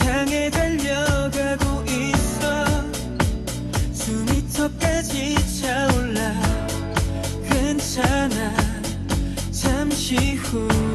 향해 달려가고 있어. 숨이 턱까지 차올라. 괜찮아. 잠시 후.